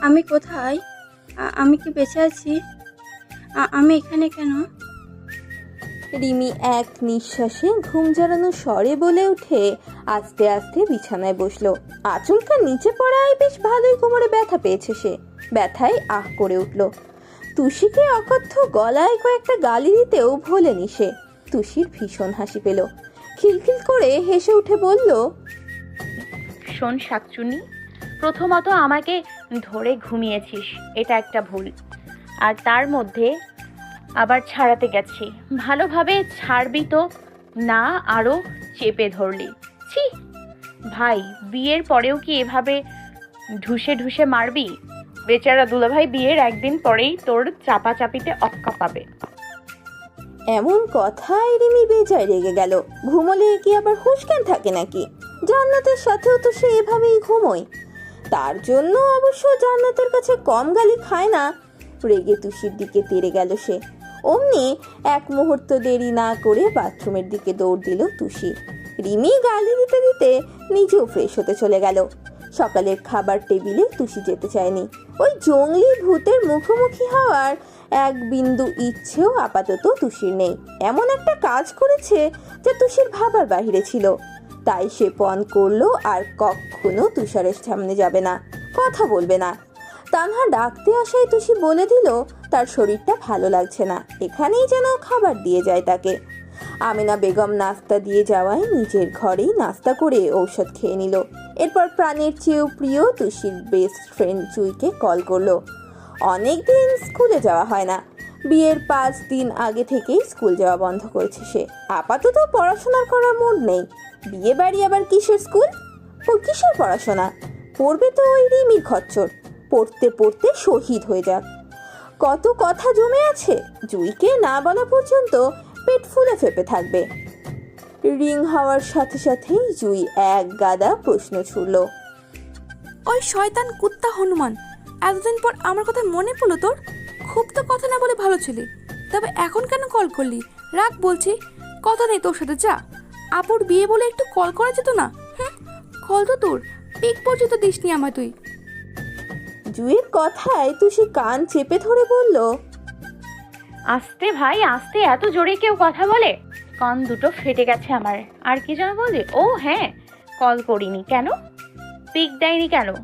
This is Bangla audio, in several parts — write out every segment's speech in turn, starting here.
আমি কোথায়? আমি কি বেঁচে আছি? আমি এখানে কেন? রিমি এক নিঃশ্বাসে ঘুম জড়ানো স্বরে বলে উঠে আস্তে আস্তে বিছানায় বসল। আচমকা নিচে পড়ায় বেশ ভালোই কোমরে ব্যথা পেয়েছে সে। ব্যথায় আহ করে উঠল। তুষিকে অকথ্য গলায় কয়েকটা গালি দিতেও ভোলেনি সে। তুষির ভীষণ হাসি পেল। খিলখিল করে হেসে উঠে বলল, শোন শাকচুনি প্রথমত আমাকে ধরে ঘুমিয়েছিস, এটা একটা ভুল। আর তার মধ্যে আবার ছাড়াতে গেছি। ভালোভাবে ছাড়বি তো, না আরও চেপে ধরলি। ছি! ভাই, বিয়ের পরেও কি এভাবে ঢুসে ঢুসে মারবি? বেচারা দুলাভাই বিয়ের একদিন পরেই তোর চাপাচাপিতে অক্কা পাবে। এমন কথায় রিমি বেজায় রেগে গেল। ঘুমোলে কি আবার হুঁশকান থাকে নাকি? জান্নাতের সাথেও তো সে এভাবেই ঘুমোয়। তার জন্য অবশ্য জান্নাতের কাছে কম গালি খায় না। রেগে তুষির দিকে তেড়ে গেল সে। অমনি এক মুহূর্ত দেরি না করে বাথরুমের দিকে দৌড় দিল তুষি রিমি গালি দিতে দিতে নিজেও ফ্রেশ হতে চলে গেল। সকালের খাবার টেবিলে তুষি যেতে চায়নি। ওই জঙ্গলি ভূতের মুখোমুখি হওয়ার এক বিন্দু ইচ্ছেও আপাতত তুষির নেই। এমন একটা কাজ করেছে যা তুষির ভাবার বাহিরে ছিল। তাই সে পণ করল আর কখনো তুষারের সামনে যাবে না। কথা বলবে না। তানহা ডাকতে আসায় তুষি বলে দিল, তার শরীরটা ভালো লাগছে না। এখানেই যেন খাবার দিয়ে যায় তাকে। আমিনা বেগম নাস্তা দিয়ে যাওয়ায় নিজের ঘরেই নাস্তা করে ঔষধ খেয়ে নিল। এরপর প্রাণের চেয়েও প্রিয় তুষির বেস্ট ফ্রেন্ড জুইকে কল করল। অনেক দিন স্কুলে যাওয়া হয় না। বিয়ের পাঁচ দিন আগে থেকেই স্কুল যাওয়া বন্ধ করেছে সে। আপাতত পড়াশোনা করার মুড নেই। বিয়ে বাড়ি আবার কিসের স্কুল? ও কিসের পড়াশোনা? পড়বে তো ওই রিমির খচ্চর। পড়তে পড়তে শহীদ হয়ে যাক। কত কথা জমে আছে। জুইকে না বলা পর্যন্ত পেট ফুলে ফেপে থাকবে। রিং হওয়ার সাথে সাথেই জুই এক গাদা প্রশ্ন ছুড়ল। ওই শয়তান কুত্তা হনুমান এতদিন পর আমার কথা মনে পড়ল তোর? খুব তো কথা না বলে ভালো ছিলি। তবে এখন কেন কল করলি? রাগ বলছি কথা নেই তোর সাথে যা। আপুর বিয়ে বলে একটু কল করা যেত না? হুম কল তো তোর। পিক পর্যন্ত দিসনি আমায় তুই। জুইয়ের কথায় তুষি কান চেপে ধরে বলল আস্তে ভাই আস্তে এত জোরে কেউ কথা বলে? কান দুটো ফেটে গেছে আমার। আর কি যেন বললি ও হ্যাঁ কল করিনি। কেন? পিক দেয়নি কেন?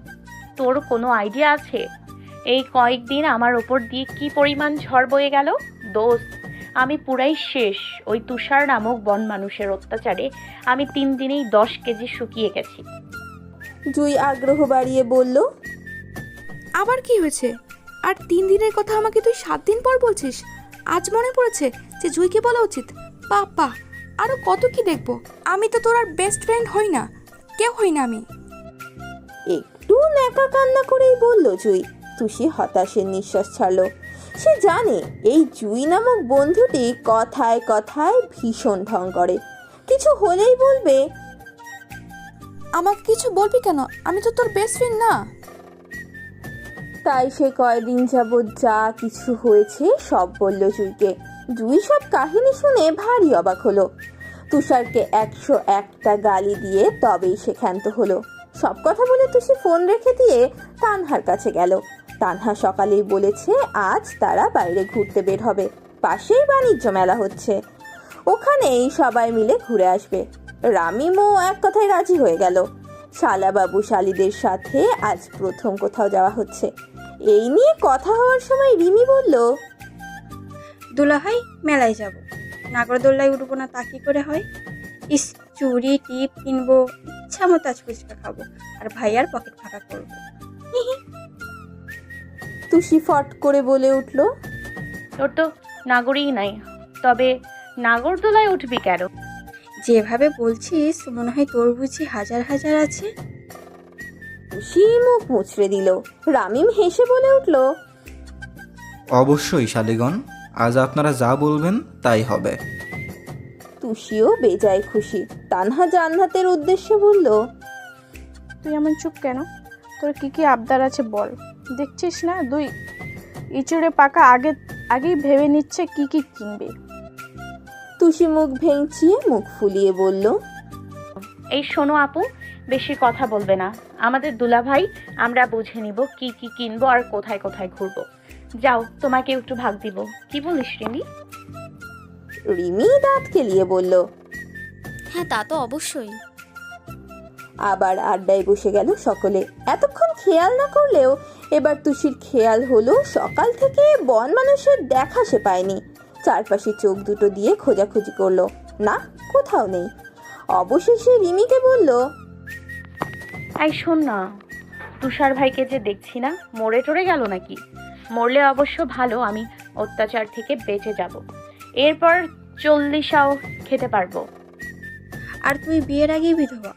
তোর কোনো আইডিয়া আছে? এই কয়েকদিন আমার ওপর দিয়ে কি পরিমাণ ঝড় বয়ে গেল? দোস্ত আমি পুরাই শেষ। ওই তুষার নামক বন মানুষের অত্যাচারে আমি তিন দিনেই দশ কেজি শুকিয়ে গেছি। জুই আগ্রহ বাড়িয়ে বলল আবার কি হয়েছে? আর তিন দিনের কথা আমাকে তুই সাত দিন পর বলছিস? আজ মনে পড়েছে যে জুইকে বলা উচিত। বাপ্পা আরও কত কি দেখব? আমি তো তোর আর বেস্ট ফ্রেন্ড হই না। কেউ হই না আমি। একটু ন্যাকা কান্না করেই বলল জুই। তুষি হতাশের নিঃশ্বাস ছাড়লো। সে জানে এই জুই নামক বন্ধুটি কথায় কথায় ভীষণ ঢং করে। কিছু হলেই বলবে আমাকে কিছু বলবি কেন? আমি তো তোর বেস্ট ফ্রেন্ড না। তাই সে কয়দিন যাবৎ যা কিছু হয়েছে সব বলল জুইকে। জুই সব কাহিনী শুনে ভারী অবাক হলো। তুষারকে একশো একটা গালি দিয়ে তবেই সে ক্ষান্ত হলো। সব কথা বলে তুষি ফোন রেখে দিয়ে তানহার কাছে গেল। তানহা সকালেই বলেছে, আজ তারা বাইরে ঘুরতে বের হবে। পাশেই বাণিজ্য মেলা হচ্ছে। ওখানেই সবাই মিলে ঘুরে আসবে। রামিমও এক কথায় রাজি হয়ে গেল। শালাবাবু শালিদের সাথে আজ প্রথম কোথাও যাওয়া হচ্ছে। এই নিয়ে কথা হওয়ার সময় রিমি বলল দুলাভাই মেলায় যাব। নাগরদোল্লায় উঠবো না তা কি করে হয়? ইস চুড়ি টিপ কিনবো ইচ্ছা মতো আজ ফুচকা খাব আর ভাইয়ার পকেট ফাঁকা করব। তুষি ফট করে বলে উঠল তোর তো নাগরই নাই তবে নাগরদোলায় উঠবি কেন? যেভাবে বলছিস মনে হয় তোর বুঝি হাজার হাজার আছে। তুষি মুখ মুচড়ে দিল রামিম হেসে বলে উঠল অবশ্যই শালিগণ। আজ আপনারা যা বলবেন তাই হবে। তুষিও বেজায় খুশি। তানহা জান্নাতের উদ্দেশ্যে বলল তুই এমন চুপ কেন? তোর কি কি আবদার আছে বল। দেখছিস না দুই? ইচড়ে পাকা আগে আগেই ভেবে নিচ্ছে কি কি কিনবে। তুষি মুখ ভেঙচিয়ে মুখ ফুলিয়ে বলল এই শোনো আপু বেশি কথা বলবে না। আমাদের দুলাভাই আমরা বুঝে নিব কি কি কিনবো আর কোথায় কোথায় ঘুরবো। যাও তোমাকে একটু ভাগ দিব। কি বলিস রিমি? রিমি দাঁত কেলিয়ে বলল হ্যাঁ তা তো অবশ্যই। আবার আড্ডায় বসে গেল সকলে। এতক্ষণ খেয়াল না করলেও এবার তুষির খেয়াল হলো সকাল থেকে বন মানুষের দেখা সে পায়নি। চারপাশে চোখ দুটো দিয়ে খোঁজাখুঁজি করল। না কোথাও নেই। অবশেষে রিমিকে বলল এই শোন না তুষার ভাইকে যে দেখছি না মরে টরে গেল নাকি? মরলে অবশ্য ভালো আমি অত্যাচার থেকে বেঁচে যাব। এরপর চল্লিশাও খেতে পারব। আর তুই বিয়ের আগেই বিধবা?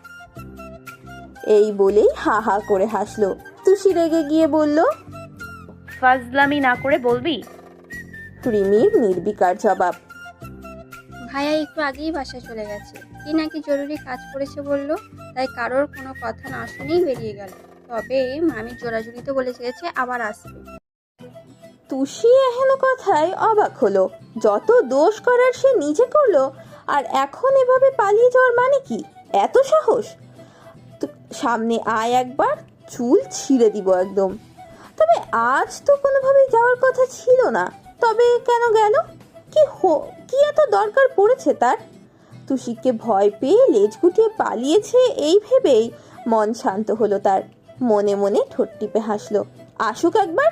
এই বলেই হা হা করে হাসলো। তুষি রেগে গিয়ে বলল ফাজলামি না করে বলবি? রিমির নির্বিকার জবাব। ভাইয়া একটু আগেই বাসায় চলে গেছে। কি নাকি জরুরি কাজ করেছে বলল তাই কারোর কোনো কথা না শুনেই বেরিয়ে গেল। তবে মামি জোরাজুরিতে বলে চেয়েছে আবার আসবে তুষি এহেন কথায় অবাক হলো। যত দোষ করার সে নিজে করল, আর এখন এভাবে পালিয়ে যাওয়ার মানে কি? এত সাহস? সামনে আয় একবার, চুল ছিঁড়ে দিব একদম। তবে আজ তো কোনোভাবেই যাওয়ার কথা ছিল না। তবে কেন গেল? কি হো, কি এত দরকার পড়েছে তার? তুষিকে ভয় পেয়ে লেজ গুটিয়ে পালিয়েছে এই ভেবেই মন শান্ত হলো তার। মনে মনে ঠোঁট টিপে হাসলো। আসুক একবার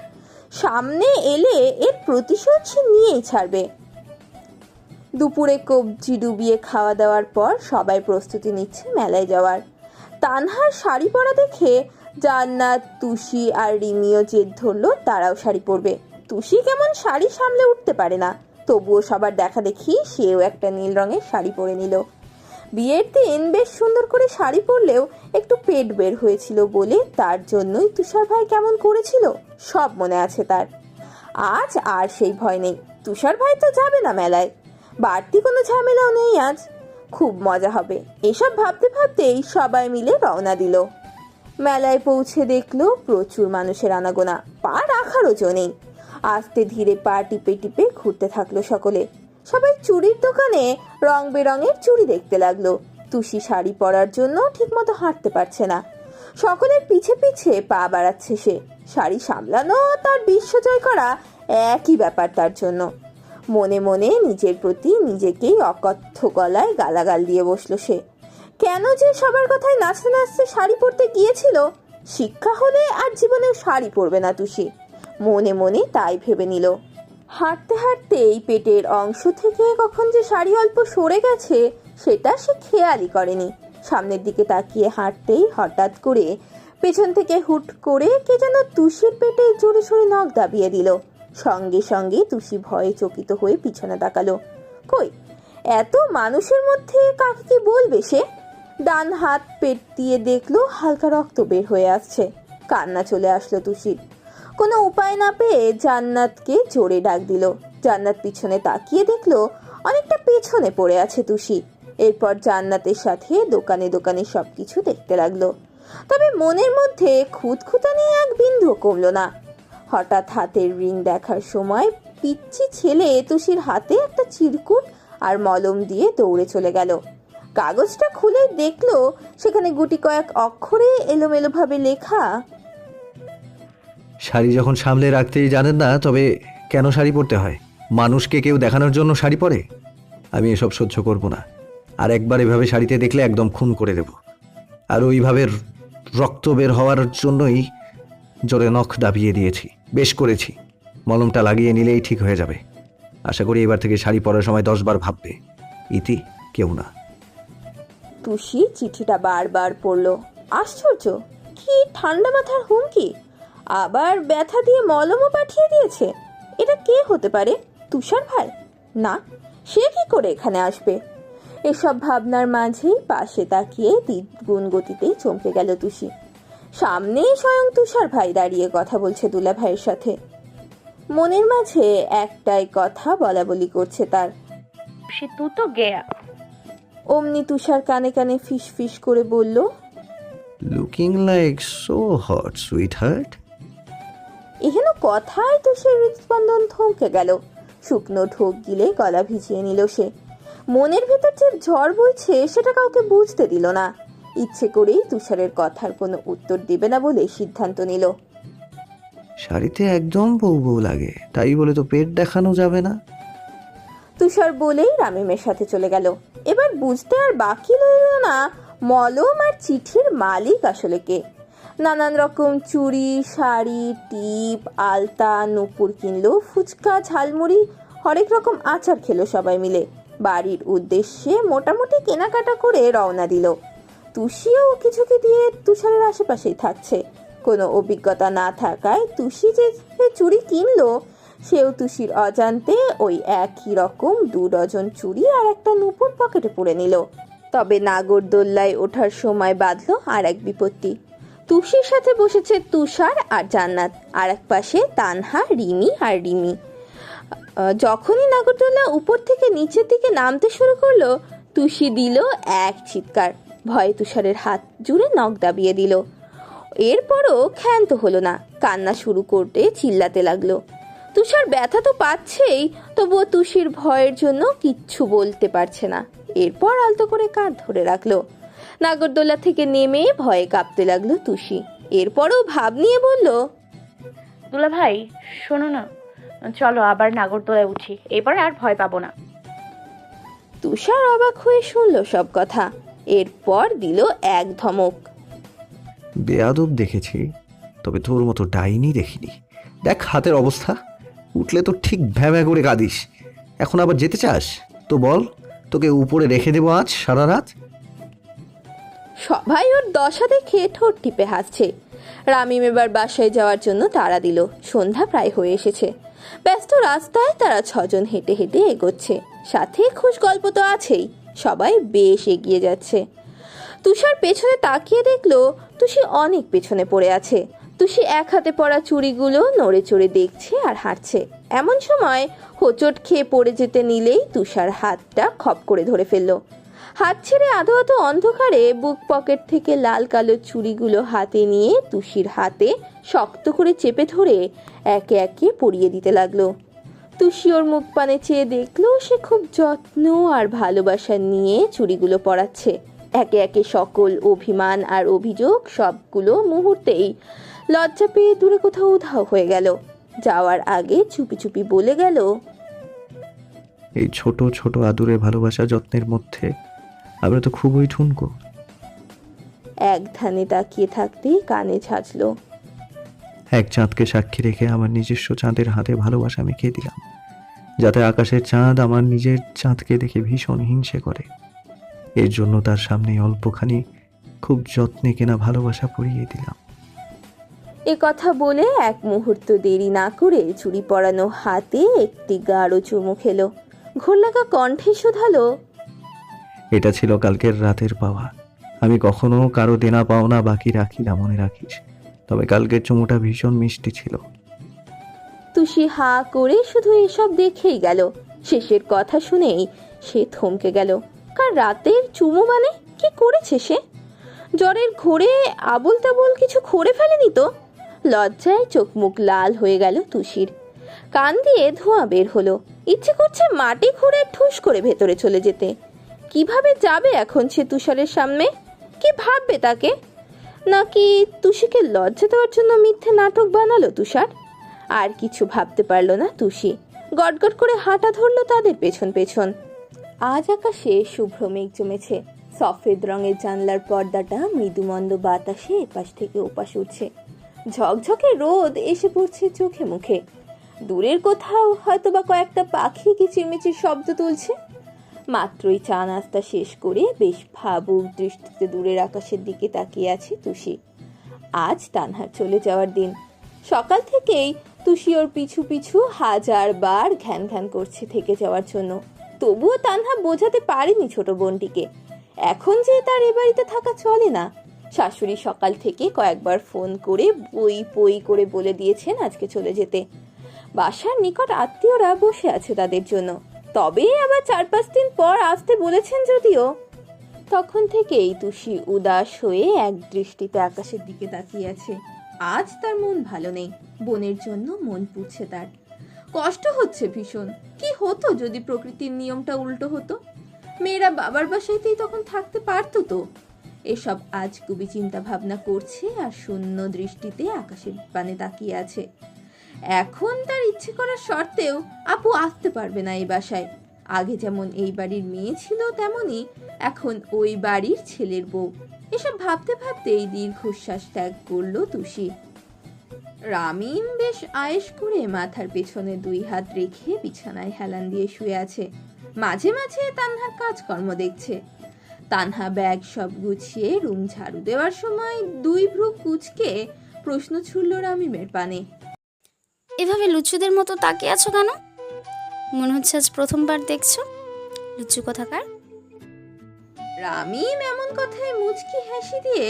সামনে এলে এর প্রতিশোধ সে নিয়েই ছাড়বে। দুপুরে কবজি ডুবিয়ে খাওয়া দাওয়ার পর সবাই প্রস্তুতি নিচ্ছে মেলায় যাওয়ার। তানহার শাড়ি পরা দেখে জান্নাত, তুষি আর রিমিও জেদ ধরলো তারাও শাড়ি পরবে। তুষি কেমন শাড়ি সামলে উঠতে পারে না, তবুও সবার দেখা দেখি সেও একটা নীল রঙের শাড়ি পরে নিল। বিয়ের দিন বেশ সুন্দর করে শাড়ি পরলেও একটু পেট বের হয়েছিল বলে তার জন্যই তুষার ভাই কেমন করেছিল, সব মনে আছে তার। আজ আর সেই ভয় নেই, তুষার ভাই তো যাবে না মেলায়। বাড়তি কোনো ঝামেলাও নেই আজ। খুব মজা হবে। এসব ভাবতে ভাবতেই সবাই মিলে রওনা দিল। মেলায় পৌঁছে দেখল প্রচুর মানুষের আনাগোনা, পা রাখারও জো নেই। আস্তে ধীরে পা টিপে টিপে ঘুরতে থাকল সকলে। সবাই চুড়ির দোকানে রং বেরঙের চুড়ি দেখতে লাগল। তুষি শাড়ি পরার জন্য ঠিকমতো হাঁটতে পারছে না। সকলের পিছে পিছে পা বাড়াচ্ছে সে। শাড়ি সামলানো তার বিশ্বজয় করা একই ব্যাপার তার জন্য। মনে মনে নিজের প্রতি নিজেকেই অকথ্য গলায় গালাগাল দিয়ে বসল সে। কেন যে সবার কথায় নাচতে নাচতে শাড়ি পরতে গিয়েছিল? শিক্ষা হলে আর জীবনে শাড়ি পরবে না তুষি। মনে মনে তাই ভেবে নিল। হাঁটতে হাঁটতেই পেটের অংশ থেকে কখন যে শাড়ি অল্প সরে গেছে, সেটা সে খেয়ালই করেনি। সামনের দিকে তাকিয়ে হাঁটতেই হঠাৎ করে পেছন থেকে হুট করে কে যেন তুষির পেটে জোরে সোরে নখ দাবিয়ে দিল। সঙ্গে সঙ্গে তুষি ভয়ে চকিত হয়ে পিছনে তাকালো। কই, এত মানুষের মধ্যে কাকে কি বলবে সে? ডান হাত পেট দিয়ে দেখল হালকা রক্ত বের হয়ে আসছে। কান্না চলে আসলো তুষির। কোনো উপায় না পেয়ে জান্নাতকে জোরে ডাক দিল। জান্নাত পিছনে তাকিয়ে দেখল অনেকটা পেছনে পড়ে আছে তুষি। এরপর জান্নাতের সাথে দোকানে দোকানে সবকিছু দেখতে লাগল। তবে মনের মধ্যে খুঁতখুতানি এক বিন্দু কমলো না। হঠাৎ হাতের রিং দেখার সময় পিচ্ছি ছেলে তুষির হাতে একটা চিরকুট আর মলম দিয়ে দৌড়ে চলে গেল। কাগজটা খুলে দেখল সেখানে গুটি কয়েক অক্ষরে এলোমেলোভাবে লেখা শাড়ি যখন সামলে রাখতেই জানেন না, তবে কেন শাড়ি পরতে হয়? মানুষকে কেউ দেখানোর জন্য শাড়ি পরে? আমি এসব সহ্য করব না। আর একবার এভাবে শাড়িতে দেখলে একদম খুন করে দেব। আর ওইভাবে রক্ত বের হওয়ার জন্যই জোরে নখ দাবিয়ে দিয়েছি। বেশ করেছি। মলমটা লাগিয়ে নিলেই ঠিক হয়ে যাবে। আশা করি এবার থেকে শাড়ি পরার সময় দশবার ভাববে। ইতি কেউ না। তুষি চিঠিটা বারবার পড়ল। আশ্চর্য! কি ঠান্ডা মাথার হুমকি? আবার ব্যথা দিয়ে মলমও পাঠিয়ে দিয়েছে। এটা কে হতে পারে? তুষার ভাই? না সে কি করে এখানে আসবে? এসব ভাবনার মাঝেই পাশে তাকিয়ে দ্বিগুণ গতিতেই চমকে গেল তুষি। সামনেই স্বয়ং তুষার ভাই দাঁড়িয়ে কথা বলছে দুলা ভাইয়ের সাথে। মনের মাঝে একটাই কথা বলা বলি করছে তার। সে তু তো গেয়া। অমনি তুষার কানে কানে ফিস ফিস করে বলল looking like so hot sweetheart এহেন কথায় তো সে হৃদস্পন্দন থমকে গেল। শুকনো ঢোক গিলে গলা ভিজিয়ে নিল সে। মনের ভেতর যে ঝড় বইছে সেটা কাউকে বুঝতে দিল না। ইচ্ছে করেই তুষারের কথার কোনো উত্তর দেবে না বলে সিদ্ধান্ত নিল। শাড়িতে একদম বউ বউ লাগে তাই বলে তো পেট দেখানো যাবে না। তুষার বলেই রামিমের সাথে চলে গেল। এবার বুঝতে আর বাকি রইল না মলম আর চিঠির মালিক আসলে কে। নানান রকম চুড়ি, শাড়ি, টিপ, আলতা, নুপুর কিনলো, ফুচকা, ঝালমুড়ি, হরেক রকম আচার খেলো সবাই মিলে। বাড়ির উদ্দেশ্যে মোটামুটি কেনাকাটা করে রওনা দিল। তুষিও কিছুকে দিয়ে তুষারের আশেপাশেই থাকছে। কোনো অভিজ্ঞতা না থাকায় তুষি যে চুড়ি কিনলো, সেও তুষির অজান্তে ওই একই রকম দু ডজন চুড়ি আর একটা নুপুর পকেটে পুরে নিল। তবে নাগরদোল্লায় ওঠার সময় বাঁধল আর এক বিপত্তি। তুষির সাথে বসেছে তুষার আর জান্নাত। আর এক পাশে তানহা, রিমি আর রিমি। যখনই নাগরদোলা উপর থেকে নিচের দিকে নামতে শুরু করল, তুষি দিল এক চিৎকার। ভয়ে তুষারের হাত জুড়ে নখ দাবিয়ে দিল। এরপরও ক্ষান্ত হলো না। কান্না শুরু করতে চিল্লাতে লাগল। তুষার ব্যথা তো পাচ্ছেই, তবুও তুষির ভয়ের জন্য কিচ্ছু বলতে পারছে না। এরপর আলতো করে কাঁধ ধরে রাখল। নাগরদোলা থেকে নেমে ভয়ে কাঁপতে লাগল তুষি। এরপরও ভাব নিয়ে বলল দুলা ভাই শোনো না চলো আবার নাগরদোলায় উঠি এবার আর ভয় পাবো না। তুষার অবাক হয়ে শুনলো সব কথা। এরপর দিল এক ধমক। বেয়াদব দেখেছি তবে তোর মতো ডাইনি দেখিনি। দেখ হাতের অবস্থা উঠলে তো ঠিক ভ্যাভ্যা করে কাঁদিস। এখন আবার যেতে চাস? তো বল তোকে উপরে রেখে দেবো আজ সারা রাত? সবাই ওর দশা দেখে ঠোঁট টিপে হাসছে। রামিম এবার বাসায় যাওয়ার জন্য তাড়া দিল। সন্ধ্যা প্রায় হয়ে এসেছে। ব্যস্ত রাস্তায় তারা ছজন হেঁটে হেঁটে এগোচ্ছে। সাথে খুশ গল্প তো আছেই। সবাই বেশ এগিয়ে যাচ্ছে। তুষার পেছনে তাকিয়ে দেখল, তুষি অনেক পেছনে পড়ে আছে। তুষি এক হাতে পড়া চুড়িগুলো নড়ে চড়ে দেখছে আর হাঁটছে। এমন সময় হোঁচট খেয়ে পড়ে যেতে নিলেই তুষার হাতটা খপ করে ধরে ফেলল। হাত ছেড়ে আধো আধো অন্ধকারে বুক পকেট থেকে লাল কালো চুড়িগুলো হাতে নিয়ে তুষির হাতে শক্ত করে চেপে ধরে একে একে পরিয়ে দিতে লাগল। তুষি ওর মুখ পানে চেয়ে দেখল সে খুব যত্ন আর ভালোবাসা নিয়ে চুড়িগুলো পরাচ্ছে। একে একে সকল অভিমান আর অভিযোগ সবগুলো মুহূর্তেই লজ্জা পেয়ে দূরে কোথাও উধাও হয়ে গেল। যাওয়ার আগে চুপি চুপি বলে গেল, এই ছোট ছোট আদুরে ভালোবাসা যত্নের মধ্যে আমরা তো খুবই ঠুনকো। এক ধানে তাকিয়ে থাকতেই কানে ঝাঁঝলো। এক চাঁদকে সাক্ষী রেখে আমার নিজস্ব চাঁদের হাতে ভালোবাসা আমি মেখে দিলাম যাতে আকাশের চাঁদ আমার নিজের চাঁদকে দেখে ভীষণ হিংসে করে। এর জন্য তার সামনে অল্পখানি খুব যত্নে কেনা ভালোবাসা পরিয়ে দিলাম। এ কথা বলে এক মুহূর্ত দেরি না করে চুরি পরানো হাতে একটি গাঢ় চুমু খেলো। ঘোরলাগা কণ্ঠে শোধালো এটা ছিল কালকের রাতের পাওয়া। আমি কখনো কারও দেনা পাওনা বাকি রাখি না মনে রাখিস। তবে কালকের চুমুটা ভীষণ মিষ্টি ছিল। তুষি হা করে শুধু এসব দেখেই গেল। শেষের কথা শুনেই সে থমকে গেল। কার রাতের চুমু মানে? কি করেছে সে? জ্বরের ঘোরে আবল তাবল কিছু খড়ে ফেলেনি তো? লজ্জায় চোখ মুখ লাল হয়ে গেল তুষির। কান দিয়ে ধোঁয়া বের হলো। ইচ্ছে করছে মাটি খুঁড়ে ঠুস করে ভেতরে চলে যেতে। কীভাবে যাবে এখন সে তুষারের সামনে? কি ভাববে তাকে? নাকি তুষিকে লজ্জা দেওয়ার জন্য মিথ্যে নাটক বানালো তুষার? আর কিছু ভাবতে পারল না তুষি। গটগট করে হাঁটা ধরলো তাদের পেছন পেছন। আজ আকাশে শুভ্র মেঘ জমেছে। সফেদ রঙের জানলার পর্দাটা মৃদুমন্দ বাতাসে এপাশ থেকে ওপাশ উঠছে। ঝকঝকে রোদ এসে পড়ছে চোখে মুখে। দূরের কোথাও হয়তো বা কয়েকটা পাখি কিচিরমিচির শব্দ তুলছে? মাত্রই চা নাস্তা শেষ করে বেশ ভাবুক দৃষ্টিতে দূরের আকাশের দিকে তাকিয়ে আছে তুষি। আজ তানহার চলে যাওয়ার দিন। সকাল থেকেই তুষি ওর পিছু পিছু হাজার বার ঘ্যান ঘ্যান করছে থেকে যাওয়ার জন্য। তবুও তানহা বোঝাতে পারেনি ছোট বোনটিকে। এখন যে তার এ বাড়িতে থাকা চলে না। শাশুড়ি সকাল থেকে কয়েকবার ফোন করে বই বই করে বলে দিয়েছেন আজকে চলে যেতে। বাসার নিকট আত্মীয়রা বসে আছে তাদের জন্য। তবে আবার চার পাঁচ দিন পর আসতে বলেছেন যদিও। তখন থেকেই তুষি উদাস হয়ে এক দৃষ্টিতে আকাশের দিকে তাকিয়ে আছে। আজ তার মন ভালো নেই, বোনের জন্য মন পুড়ছে তার। কষ্ট হচ্ছে ভীষণ। কি হতো যদি প্রকৃতির নিয়মটা উল্টো হতো? মেয়েরা বাবার বাসাইতেই তখন থাকতে পারতো তো। এসব আজ কবি চিন্তা ভাবনা করছে আর শূন্য দৃষ্টিতে আকাশের পানে তাকিয়ে আছে। এখন তার ইচ্ছে করার শর্তেও আপু আসতে পারবে না এই বাসায়। আগে যেমন এই বাড়ির মেয়ে ছিল, তেমনই এখন ওই বাড়ির ছেলের বউ। এসব ভাবতে ভাবতেই দীর্ঘশ্বাস ত্যাগ করল তুষি। রামিন বেশ আয়েস করে মাথার পেছনে দুই হাত রেখে বিছানায় হেলান দিয়ে শুয়ে আছে। মাঝে মাঝে তানহার কাজকর্ম দেখছে। তানহা ব্যাগ সব গুছিয়ে রুম ঝাড়ু দেওয়ার সময় দুই ভ্রু কুচকে প্রশ্ন ছুড়ল রামিমের পানে। এভাবে লুচুদের মতো তাকিয়ে আছো কেন? মনে হচ্ছে আজ প্রথমবার দেখছ। লুচু কথাকার? রামিম এমন কথায় মুচকি হাসি দিয়ে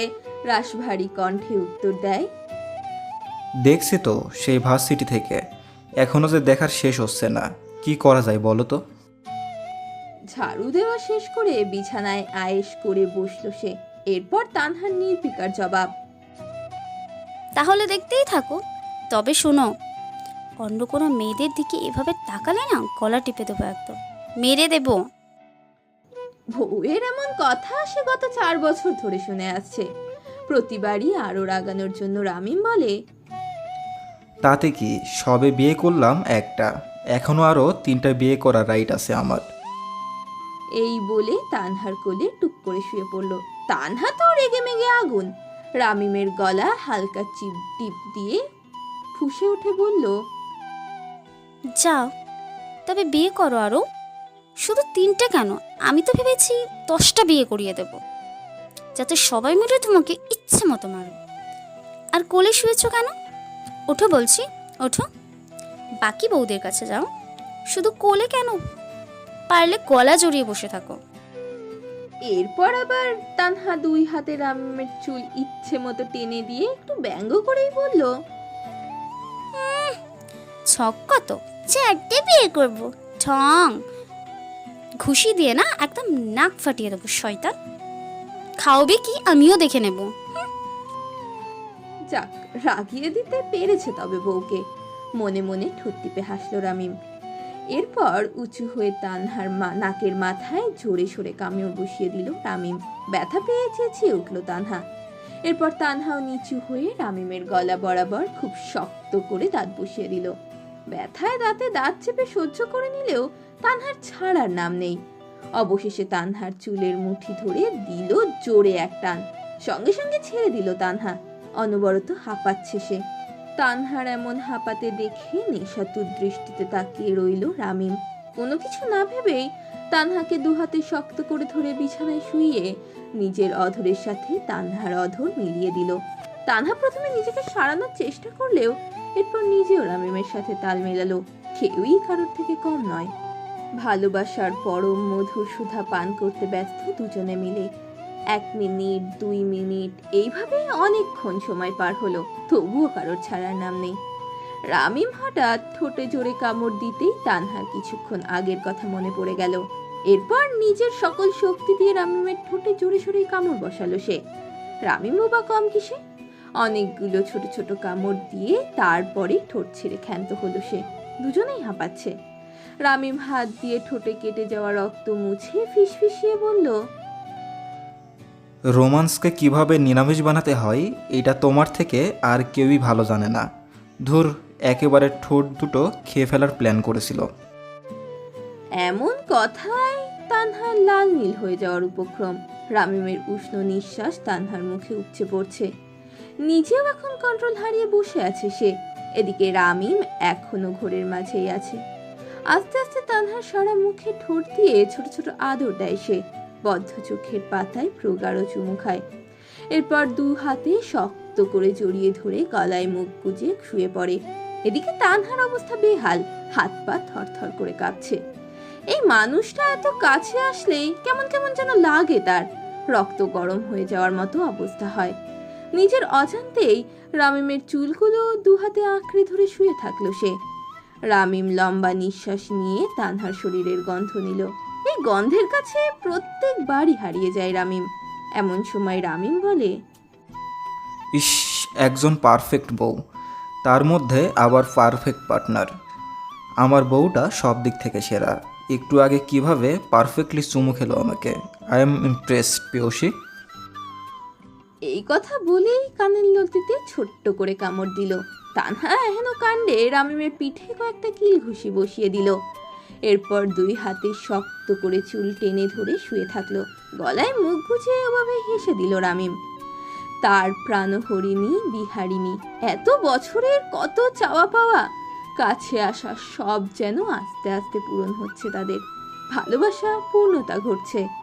রাশভারী কণ্ঠে উত্তর দেয় দেখছি তো সেই ভার্সিটি থেকে। এখনও যে দেখার শেষ হচ্ছে না। কি করা যায় বলো তো? ঝাড়ু দেওয়া শেষ করে বিছানায় আয়েশ করে বসল সে। এরপর তানহার নির্বিকার জবাব তাহলে দেখতেই থাকো। তবে শোনো অন্য কোনো মেয়েদের দিকে এভাবে তাকালে না গলা টিপে দেবো একদম। মেরে দেবো। বউয়ের এমন কথা সে গত চার বছর ধরে শুনে আসছে। প্রতিবারই আরও রাগানোর জন্য রামিম বলে তাতে কি সবে বিয়ে করলাম একটা? এখনও আরও তিনটা বিয়ে করার রাইট আছে আমার। এই বলে তানহার কোলে টুক করে শুয়ে পড়ল। তানহা তো রেগে মেগে আগুন। রামিমের গলা হালকা চিপ টিপ দিয়ে ফুসে উঠে বলল যাও তবে বিয়ে করো আরও শুধু তিনটে কেন? আমি তো ভেবেছি দশটা বিয়ে করিয়ে দেব। যাতে সবাই মিলে তোমাকে ইচ্ছে মতো মারো। আর কোলে শুয়েছো কেন? ওঠো বলছি ওঠো। বাকি বউদের কাছে যাও। শুধু কোলে কেন? পারলে গলা জড়িয়ে বসে থাকো। এরপর আবার তানহা দুই হাতে রামিমের চুল ইচ্ছে মতো টেনে দিয়ে একটু ব্যঙ্গ করেই বলল ছক কত চারটে বিয়ে করব। ঠং। ঘুষি দিয়ে না একদম নাক ফাটিয়ে দেবো, শয়তান। খাওয়াবে কি আমিও দেখে নেব। যাক, রাগিয়ে দিতে পেরেছে তবে বউকে। মনে মনে ঠোঁট টিপে হাসলো রামিম। এরপর উঁচু হয়ে তানহার মা নাকের মাথায় জোরে সরে কামিও বসিয়ে দিল রামিম। ব্যথা পেয়ে চেঁচিয়ে উঠল তানহা। এরপর তানহাও নিচু হয়ে রামিমের গলা বরাবর খুব শক্ত করে দাঁত বসিয়ে দিল। ব্যথায় দাঁতে দাঁত চেপে সহ্য করে নিলেও তানহার ছাড়ার নাম নেই। অবশেষে তানহার চুলের মুঠি ধরে দিল জোরে এক টান। সঙ্গে সঙ্গে ছেড়ে দিল তানহা। অনবরত হাঁপাচ্ছে সে। তানহার এমন হাঁপাতে দেখে নেশাতুর দৃষ্টিতে তাকিয়ে রইল রামিম। কোনো কিছু না ভেবেই তানহাকে দুহাতে শক্ত করে ধরে বিছানায় শুইয়ে নিজের অধরের সাথে তানহার অধর মিলিয়ে দিল। তানহা প্রথমে নিজেকে সারানোর চেষ্টা করলেও এরপর নিজেও রামিমের সাথে তাল মেলালো। কেউই কারোর থেকে কম নয়। ভালোবাসার পরম মধুর সুধা পান করতে ব্যস্ত দুজনে মিলে। এক মিনিট, দুই মিনিট এইভাবে অনেকক্ষণ সময় পার হলো। তবুও কারোর ছাড়ার নাম নেই। রামিম হঠাৎ ঠোঁটে জোরে কামড় দিতেই তানহার কিছুক্ষণ আগের কথা মনে পড়ে গেল। এরপর নিজের সকল শক্তি দিয়ে রামিমের ঠোঁটে জোরে সোরে কামড় বসালো সে। রামিমও বা কম কিসে? অনেকগুলো ছোট ছোট কামড় দিয়ে তারপরে ঠোঁট ছেড়ে ক্ষান্ত হলো সে। দুজনেই হাঁপাচ্ছে। রামিম হাত দিয়ে ঠোঁটে কেটে যাওয়া রক্ত মুছে ফিসফিসিয়ে বলল রোমান্সকে কীভাবে নিরামিষ বানাতে হয় এটা তোমার থেকে আর কেউই ভালো জানে না। ধুর একেবারে ঠোঁট দুটো খেয়ে ফেলার প্ল্যান করেছিল। এমন কথায় তানহার লাল নীল হয়ে যাওয়ার উপক্রম। রামিমের উষ্ণ নিঃশ্বাস তানহার মুখে উপচে পড়ছে। নিজেও এখন কন্ট্রোল হারিয়ে বসে আছে সে। এদিকে রামিম এখনও ঘোরের মাঝেই আছে। আস্তে আস্তে তানহার সারা মুখে ঠোঁট দিয়ে ছোট ছোট আদর দেয় সে। বদ্ধ চোখের পাতায় প্রগাঢ় চুমু খায়। এরপর দু হাতে শক্ত করে জড়িয়ে ধরে গলায় মুখ গুজে শুয়ে পড়ে। এদিকে তানহার অবস্থা বেহাল, হাত পা থরথর করে কাঁপছে। এই মানুষটা এত কাছে আসলেই কেমন কেমন যেন লাগে তার। রক্ত গরম হয়ে যাওয়ার মতো অবস্থা হয়। নিজের অজান্তেই রামিমের চুলগুলো দু হাতে আঁকড়ে ধরে শুয়ে থাকল সে। রামিম লম্বা নিঃশ্বাস নিয়ে তানহার শরীরের গন্ধ নিল। এই গন্ধের কাছে প্রত্যেকবারই হারিয়ে যায় রামিম। এমন সময় রামিম বলে, ইস, একজন পারফেক্ট বউ। তার মধ্যে আবার পারফেক্ট পার্টনার। আমার বউটা সব দিক থেকে সেরা। একটু আগে কীভাবে পারফেক্টলি চুমু খেলো আমাকে। I am impressed, Piyasi. এই কথা বলেই কানের লতিতে ছোট্ট করে কামড় দিল। তানহা এহেন কাণ্ডে রামিমের পিঠে কয়েকটা কিল ঘুষি বসিয়ে দিল। এরপর দুই হাতে শক্ত করে চুল টেনে ধরে শুয়ে থাকল। গলায় মুখ গুজে ওভাবে হেসে দিল রামিম। তার প্রাণহরিণী বিহারিণী, এত বছরের কত চাওয়া পাওয়া! কাছে আসা সব যেন আস্তে আস্তে পূরণ হচ্ছে তাদের। ভালোবাসা পূর্ণতা ঘটছে।